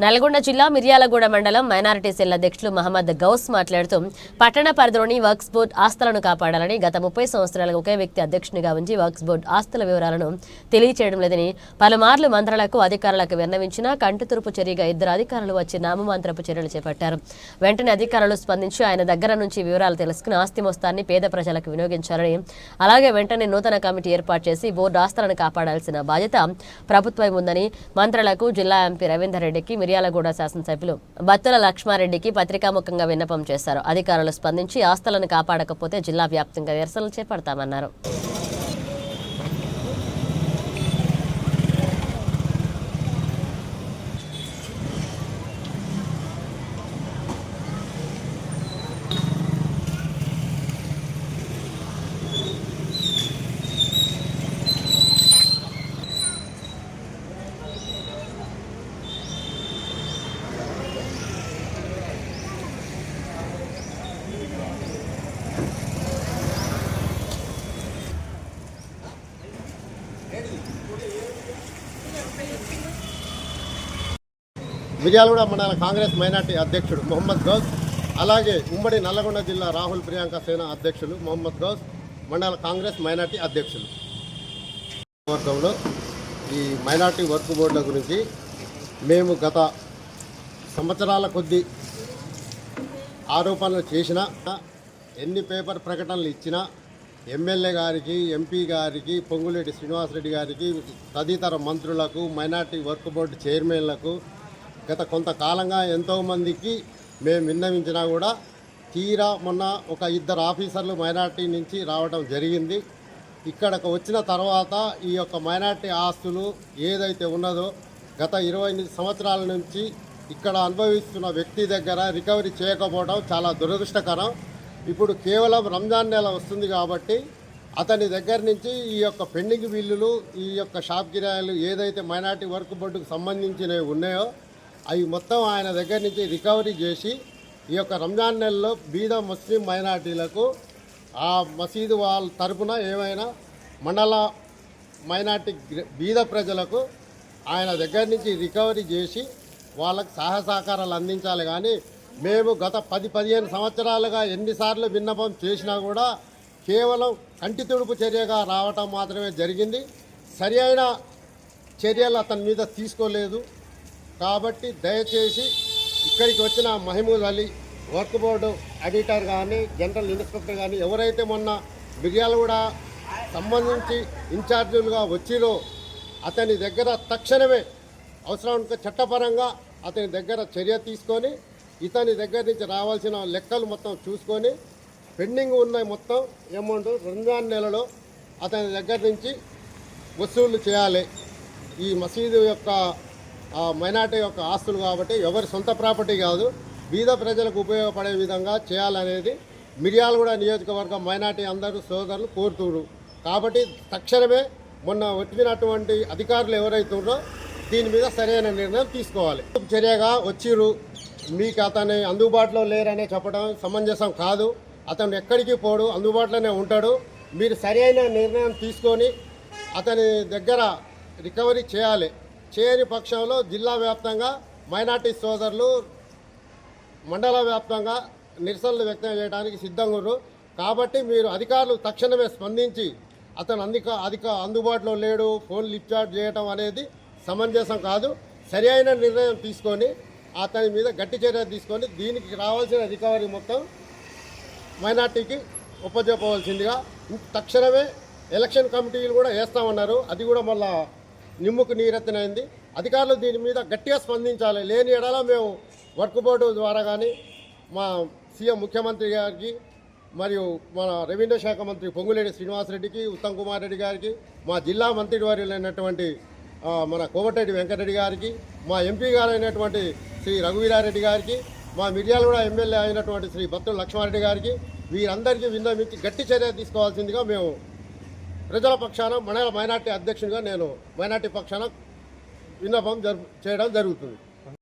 నల్గొండ జిల్లా మిర్యాలగూడ మండలం minority cell అధ్యక్షులు మహమ్మద్ గౌస్ మాట్లాడుతూ పట్టణ పరిధిలోని వర్క్స్ బోర్డ్ ఆస్తులను కాపాడాలని గత ముప్పై సంవత్సరాలకు ఒకే వ్యక్తి అధ్యక్షునిగా ఉంచి వర్క్స్ బోర్డ్ ఆస్తుల వివరాలను తెలియచేయడం లేదని పలుమార్లు మంత్రులకు అధికారులకు విన్నవించినా కంటితురుపు చర్యగా ఇద్దరు అధికారులు వచ్చి నామమాంత్రపు చర్యలు చేపట్టారు. వెంటనే అధికారులు స్పందించి ఆయన దగ్గర నుంచి వివరాలు తెలుసుకుని ఆస్తి మొత్తాన్ని పేద ప్రజలకు వినియోగించాలని అలాగే వెంటనే నూతన కమిటీ ఏర్పాటు చేసి బోర్డు ఆస్తులను కాపాడాల్సిన బాధ్యత ప్రభుత్వం ఉందని మంత్రులకు జిల్లా ఎంపీ రవీందర్ రెడ్డికి మిర్యాలగూడ శాసనసభ్యులు బత్తుల లక్ష్మారెడ్డికి పత్రికాముఖంగా విన్నపం చేశారు. అధికారులు స్పందించి ఆస్తులను కాపాడకపోతే జిల్లా వ్యాప్తంగా నిరసనలు చేపడతామన్నారు. మిర్యాలగూడ మండల కాంగ్రెస్ మైనార్టీ అధ్యక్షుడు మొహమ్మద్ గౌస్ అలాగే ఉమ్మడి నల్లగొండ జిల్లా రాహుల్ ప్రియాంక సేన అధ్యక్షులు మొహమ్మద్ గౌస్ మండల కాంగ్రెస్ మైనార్టీ అధ్యక్షులు. వర్గంలో ఈ మైనార్టీ వర్క్ బోర్డుల గురించి మేము గత సంవత్సరాల కొద్దీ ఆరోపణలు చేసినా ఎన్ని పేపర్ ప్రకటనలు ఇచ్చినా ఎమ్మెల్యే గారికి ఎంపీ గారికి పొంగులేటి శ్రీనివాసరెడ్డి గారికి తదితర మంత్రులకు మైనార్టీ వర్క్ బోర్డు చైర్మన్లకు గత కొంతకాలంగా ఎంతోమందికి మేము విన్నవించినా కూడా తీరా మొన్న ఒక ఇద్దరు ఆఫీసర్లు మైనార్టీ నుంచి రావడం జరిగింది. ఇక్కడకు వచ్చిన తర్వాత ఈ యొక్క మైనార్టీ ఆస్తులు ఏదైతే ఉన్నదో గత ఇరవై ఎనిమిది సంవత్సరాల నుంచి ఇక్కడ అనుభవిస్తున్న వ్యక్తి దగ్గర రికవరీ చేయకపోవడం చాలా దురదృష్టకరం. ఇప్పుడు కేవలం రంజాన్ నెల వస్తుంది కాబట్టి అతని దగ్గర నుంచి ఈ యొక్క పెండింగ్ బిల్లులు ఈ యొక్క షాప్ కిరాయిలు ఏదైతే మైనార్టీ వర్క్ బోర్డుకు సంబంధించినవి ఉన్నాయో అవి మొత్తం ఆయన దగ్గర నుంచి రికవరీ చేసి ఈ యొక్క రంజాన్ నెలలో బీద ముస్లిం మైనార్టీలకు ఆ మసీదు వాళ్ళ తరపున ఏమైనా మండల మైనార్టీ బీద ప్రజలకు ఆయన దగ్గర నుంచి రికవరీ చేసి వాళ్ళకు సహాయ సహకారాలు అందించాలి. కానీ మేము గత పది పదిహేను సంవత్సరాలుగా ఎన్నిసార్లు విన్నపం చేసినా కూడా కేవలం కంటి తుడుపు చర్యగా రావటం మాత్రమే జరిగింది. సరి అయిన చర్యలు అతని మీద తీసుకోలేదు. కాబట్టి దయచేసి ఇక్కడికి వచ్చిన Mahmood Ali work board editor కానీ జనరల్ ఇన్స్పెక్టర్ కానీ ఎవరైతే మొన్న మిర్యాలగూడ సంబంధించి ఇన్ఛార్జీలుగా వచ్చిరో అతని దగ్గర తక్షణమే అవసరం చట్టపరంగా అతని దగ్గర చర్య తీసుకొని ఇతని దగ్గర నుంచి రావాల్సిన లెక్కలు మొత్తం చూసుకొని పెండింగ్ ఉన్న మొత్తం అమౌంట్ రంజాన్ నెలలో అతని దగ్గర నుంచి వసూలు చేయాలి. ఈ మసీదు యొక్క ఆ, మైనార్టీ యొక్క ఆస్తులు కాబట్టి ఎవరి సొంత ప్రాపర్టీ కాదు బీద ప్రజలకు ఉపయోగపడే విధంగా చేయాలనేది మిర్యాలగూడ నియోజకవర్గం మైనార్టీ అందరూ సోదరులు కోరుతున్నారు కాబట్టి తక్షణమే మొన్న వచ్చినటువంటి అధికారులు ఎవరైతున్నారో దీని మీద సరైన నిర్ణయం తీసుకోవాలి. చర్యగా వచ్చిరు మీకు అతని అందుబాటులో లేరనే చెప్పడం సమంజసం కాదు. అతను ఎక్కడికి పోడు అందుబాటులోనే ఉంటాడు. మీరు సరైన నిర్ణయం తీసుకొని అతని దగ్గర రికవరీ చేయాలి. చేయని పక్షంలో జిల్లా వ్యాప్తంగా మైనార్టీ సోదరులు మండల వ్యాప్తంగా నిరసనలు వ్యక్తం చేయడానికి సిద్ధంగా ఉన్నారు. కాబట్టి మీరు అధికారులు తక్షణమే స్పందించి అతను అందిక అధిక అందుబాటులో లేడు ఫోన్ లిఫ్ట్ చేయడం అనేది సమంజసం కాదు. సరి అయిన నిర్ణయం తీసుకొని అతని మీద గట్టి చర్య తీసుకొని దీనికి రావాల్సిన రికవరీ మొత్తం మైనార్టీకి ఒప్పజెప్పవలసిందిగా తక్షణమే ఎలక్షన్ కమిటీలు కూడా వేస్తామన్నారు అది కూడా మళ్ళా నిమ్ముకు నీరెత్తనైంది. అధికారులు దీని మీద గట్టిగా స్పందించాలి. లేని ఎడల మేము వర్క్ బోర్డు ద్వారా కానీ మా సీఎం ముఖ్యమంత్రి గారికి మరియు మన రెవెన్యూ శాఖ మంత్రి పొంగులేడి శ్రీనివాసరెడ్డికి ఉత్తమ్ కుమార్ రెడ్డి గారికి మా జిల్లా మంత్రి వారి మన కోమటిరెడ్డి వెంకటరెడ్డి గారికి మా ఎంపీ గారైనటువంటి శ్రీ రఘువీరారెడ్డి గారికి మా మిర్యాలగూడ ఎమ్మెల్యే అయినటువంటి శ్రీ భక్తుల లక్ష్మారెడ్డి గారికి వీరందరికీ విన్నవించి గట్టి చర్య తీసుకోవాల్సిందిగా మేము ప్రజల పక్షాన మండల మైనార్టీ అధ్యక్షుడిగా నేను మైనార్టీ పక్షాన విన్నపం జరు చేయడం జరుగుతుంది.